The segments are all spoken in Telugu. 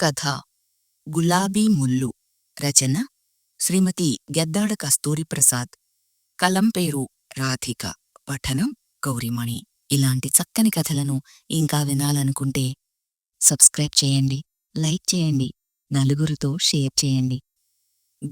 కథ గులాబీ ముల్లు రచన శ్రీమతి గెద్దాడ కస్తూరి ప్రసాద్ కలం పేరు రాధిక. పఠనం గౌరిమణి. ఇలాంటి చక్కని కథలను ఇంకా వినాలనుకుంటే సబ్స్క్రైబ్ చేయండి లైక్ చేయండి నలుగురితో షేర్ చేయండి.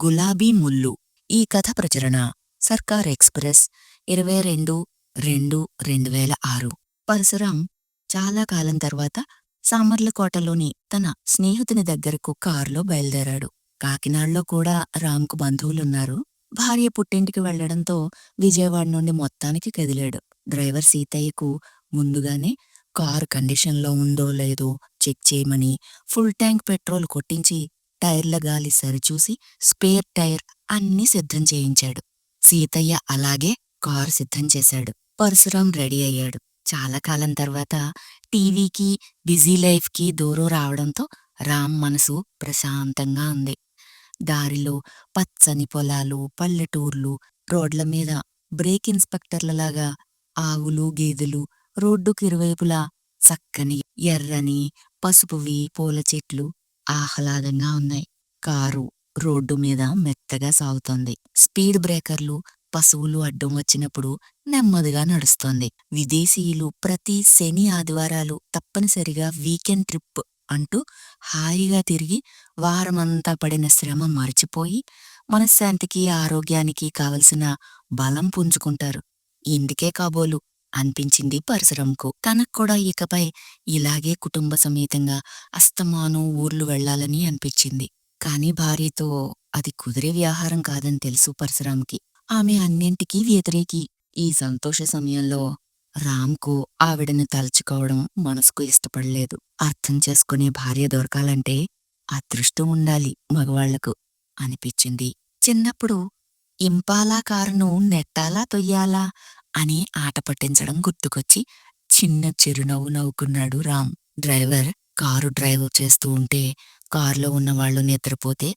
గులాబీ ముల్లు ఈ కథ ప్రచురణ సర్కార్ ఎక్స్ప్రెస్ ఇరవై రెండు రెండు రెండు వేల ఆరు. పరశురాం చాలా కాలం తర్వాత సామర్లకోటలోని తన స్నేహితుని దగ్గరకు కారులో బయలుదేరాడు. కాకినాడలో కూడా రామ్కు బంధువులున్నారు. భార్య పుట్టింటికి వెళ్ళడంతో విజయవాడ నుండి మొత్తానికి కదిలాడు. డ్రైవర్ సీతయ్యకు ముందుగానే కారు కండిషన్లో ఉందో లేదో చెక్ చేయమని ఫుల్ ట్యాంక్ పెట్రోల్ కొట్టించి టైర్ల గాలి సరిచూసి స్పేర్ టైర్ అన్నీ సిద్ధం చేయించాడు. సీతయ్య అలాగే కారు సిద్ధం చేశాడు. పరశురాం రెడీ అయ్యాడు. చాలా కాలం తర్వాత టీవీకి బిజీ లైఫ్కి దూరం రావడంతో రామ్ మనసు ప్రశాంతంగా ఉంది. దారిలో పచ్చని పొలాలు పల్లెటూర్లు రోడ్ల మీద బ్రేక్ ఇన్స్పెక్టర్లలాగా ఆవులు గేదెలు రోడ్డుకి ఇరువైపులా చక్కని ఎర్రని పసుపువి పూల చెట్లు ఆహ్లాదంగా ఉన్నాయి. కారు రోడ్డు మీద మెత్తగా సాగుతోంది. స్పీడ్ బ్రేకర్లు పశువులు అడ్డం వచ్చినప్పుడు నెమ్మదిగా నడుస్తోంది. విదేశీయులు ప్రతి శని ఆదివారాలు తప్పనిసరిగా వీకెండ్ ట్రిప్ అంటూ హాయిగా తిరిగి వారమంతా పడిన శ్రమ మర్చిపోయి మనశ్శాంతికి ఆరోగ్యానికి కావలసిన బలం పుంజుకుంటారు. ఇందుకే కాబోలు అనిపించింది పరశురంకు తనకు కూడా ఇకపై ఇలాగే కుటుంబ సమేతంగా అస్తమానం ఊర్లు వెళ్ళాలని అనిపించింది. కాని భార్యతో అది కుదిరే వ్యవహారం కాదని తెలుసు పరశురాంకి ఆమె అన్నింటికీ వ్యతిరేకి ఈ సంతోష సమయంలో రామ్కు ఆవిడను తలుచుకోవడం మనసుకు ఇష్టపడలేదు. అర్థం చేసుకునే భార్య దొరకాలంటే అదృష్టం ఉండాలి మగవాళ్ళకు అనిపించింది. చిన్నప్పుడు ఇంపాలా కారును నెట్టాలా తొయ్యాలా అని ఆట పట్టించడం గుర్తుకొచ్చి చిన్న చిరునవ్వు నవ్వుకున్నాడు రామ్. డ్రైవర్ కారు డ్రైవ్ చేస్తూ ఉంటే కారులో ఉన్నవాళ్ళు నిద్రపోతే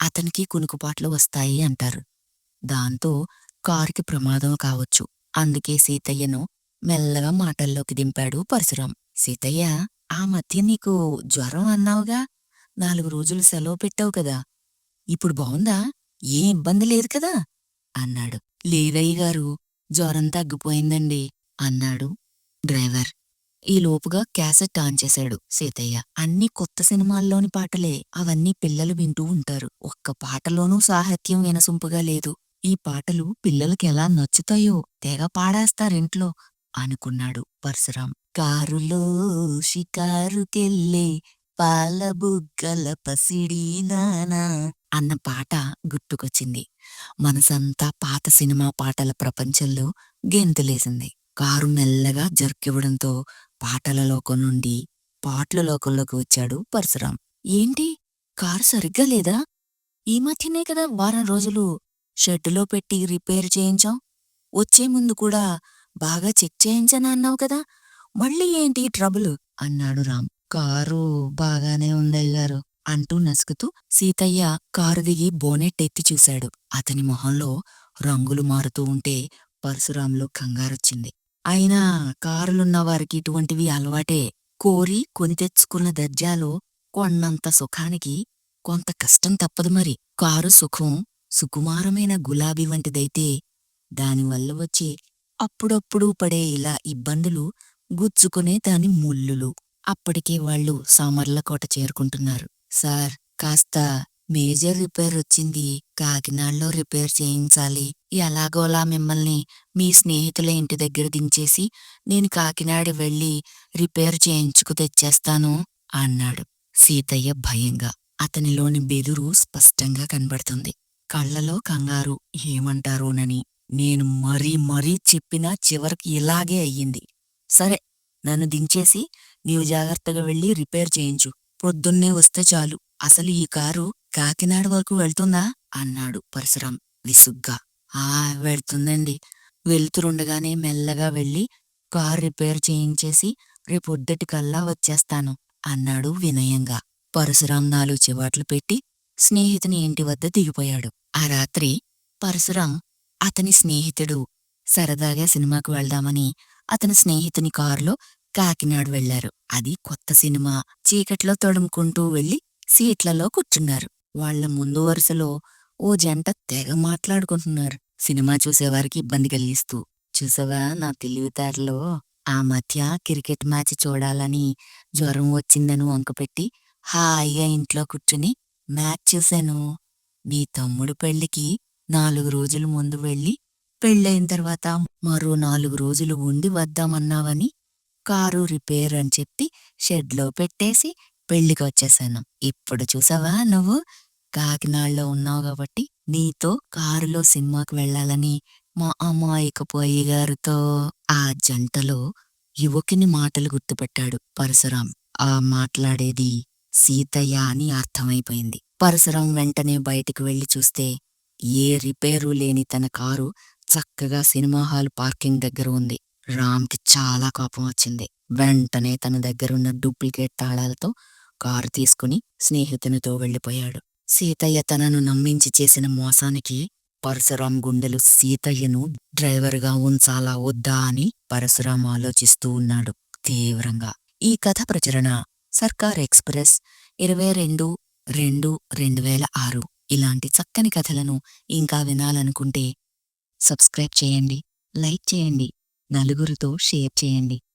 అతనికి కునుకుపాట్లు వస్తాయి అంటారు. దాంతో కారుకి ప్రమాదం కావచ్చు. అందుకే సీతయ్యను మెల్లగా మాటల్లోకి దింపాడు పరశురాం. సీతయ్య ఆ మధ్య నీకు జ్వరం అన్నావుగా? నాలుగు రోజులు సెలవు పెట్టావు కదా. ఇప్పుడు బావుందా? ఏ ఇబ్బంది లేదు కదా? అన్నాడు. లేదయ్య గారు జ్వరం తగ్గిపోయిందండి అన్నాడు డ్రైవర్. ఈ లోపుగా క్యాసెట్ ఆన్ చేశాడు సీతయ్య. అన్ని కొత్త సినిమాల్లోని పాటలే అవన్నీ పిల్లలు వింటూ ఉంటారు. ఒక్క పాటలోనూ సాహిత్యం వినసొంపుగా లేదు. ఈ పాటలు పిల్లలకెలా నచ్చుతాయో తెగ పాడేస్తారింట్లో అనుకున్నాడు పరశురాం. కారులో షికారుకెళ్ళే పాలబుగ్గల పసిడి నానా అన్న పాట గుర్తుకొచ్చింది. మనసంతా పాత సినిమా పాటల ప్రపంచంలో గెంతులేసింది. కారు మెల్లగా జర్కివ్వడంతో పాటల లోకం నుండి పాటల లోకంలోకి వచ్చాడు పరశురాం. ఏంటి? కారు సరిగ్గా లేదా? ఈ మధ్యనే కదా వారం రోజులు షెడ్డులో పెట్టి రిపేర్ చేయించాం. వచ్చే ముందు కూడా బాగా చెక్ చేయించనా అన్నావు కదా? మళ్ళీ ఏంటి ట్రబుల్? అన్నాడు రామ్. కారు బాగానే ఉందయ్యారు అంటూ నసుకుతూ సీతయ్య కారు దిగి బోనెట్ ఎత్తి చూశాడు. అతని మొహంలో రంగులు మారుతూ ఉంటే పరశురాంలో కంగారొచ్చింది. అయినా కారులున్న వారికి ఇటువంటివి అలవాటే. కోరి కొని తెచ్చుకున్న దర్జాలో కొన్నంత సుఖానికి కొంత కష్టం తప్పదు మరి. కారు సుఖం సుకుమారమైన గులాబీ వంటిదైతే దానివల్ల వచ్చే అప్పుడప్పుడు పడే ఇలా ఇబ్బందులు గుచ్చుకునే దాని ముల్లులు అప్పటికే వాళ్ళు సామర్లకోట చేరుకుంటున్నారు. సార్ కాస్త మేజర్ రిపేర్ వచ్చింది. కాకినాడలో రిపేర్ చేయించాలి. ఎలాగోలా మిమ్మల్ని మీ స్నేహితుల ఇంటి దగ్గర దించేసి నేను కాకినాడ వెళ్ళి రిపేర్ చేయించుకు తెచ్చేస్తాను అన్నాడు. సీతయ్య భయంగా. అతనిలోని బెదురు స్పష్టంగా కనబడుతుంది. కళ్ళలో కంగారు. ఏమంటారోనని నేను మరీ మరీ చెప్పినా చివరికి ఇలాగే అయ్యింది. సరే నన్ను దించేసి నీవు జాగ్రత్తగా వెళ్ళి రిపేర్ చేయించు. పొద్దున్నే వస్తే చాలు. అసలు ఈ కారు కాకినాడ వరకు వెళ్తుందా? అన్నాడు పరశురాం విసుగ్గా. ఆ వెళ్తుందండి. వెళ్తురుండగానే మెల్లగా వెళ్ళి కారు రిపేర్ చేయించేసి రేపొద్దటికల్లా వచ్చేస్తాను అన్నాడు వినయంగా. పరశురాం నాలుగు చివాట్లు పెట్టి స్నేహితుని ఇంటి వద్ద దిగిపోయాడు. ఆ రాత్రి పరశురాం అతని స్నేహితుడు సరదాగా సినిమాకు వెళ్దామని అతని స్నేహితుని కారులో కాకినాడ వెళ్ళారు అది కొత్త సినిమా. చీకట్లో తడుముకుంటూ వెళ్ళి సీట్లలో కూర్చున్నారు. వాళ్ళ ముందు వరుసలో ఓ జంట తెగ మాట్లాడుకుంటున్నారు. సినిమా చూసేవారికి ఇబ్బంది కలిగిస్తూ చూసావా నా తెలివితేటలో ఆ మధ్య క్రికెట్ మ్యాచ్ చూడాలని జ్వరం వచ్చిందని వంకపెట్టి హాయిగా ఇంట్లో కూర్చుని మ్యాచ్ చూశాను నీ తమ్ముడు పెళ్ళికి నాలుగు రోజుల ముందు వెళ్ళి పెళ్ళైన తర్వాత మరో నాలుగు రోజులు ఉండి వద్దామన్నావని కారు రిపేర్ అని చెప్పి షెడ్లో పెట్టేసి పెళ్ళికి వచ్చేసాను. ఇప్పుడు చూసావా నువ్వు? కాకినాడలో ఉన్నావు కాబట్టి నీతో కారులో సినిమాకి వెళ్ళాలని మా అమ్మాయికపోయి గారితో ఆ జంటలో యువకుని మాటలు గుర్తుపెట్టాడు పరశురాం. ఆ మాట్లాడేది సీతయ్య అని అర్థమైపోయింది. పరశురం వెంటనే బయటికి వెళ్ళి చూస్తే ఏ రిపేరు లేని తన కారు చక్కగా సినిమా హాల్ పార్కింగ్ దగ్గర ఉంది. రామ్కి చాలా కోపం వచ్చింది. వెంటనే తన దగ్గరున్న డూప్లికేట్ తాళాలతో కారు తీసుకుని స్నేహితునితో వెళ్ళిపోయాడు సీతయ్య తనను నమ్మించి చేసిన మోసానికి పరశురాం గుండెలు సీతయ్యను డ్రైవర్గా ఉంచాలా వద్దా అని పరశురాం ఆలోచిస్తూ ఉన్నాడు తీవ్రంగా. ఈ కథ ప్రచురణ సర్కార్ ఎక్స్ప్రెస్ ఇరవై రెండు రెండు రెండు వేల ఆరు ఇలాంటి చక్కని కథలను ఇంకా వినాలనుకుంటే సబ్స్క్రైబ్ చేయండి లైక్ చేయండి నలుగురితో షేర్ చేయండి.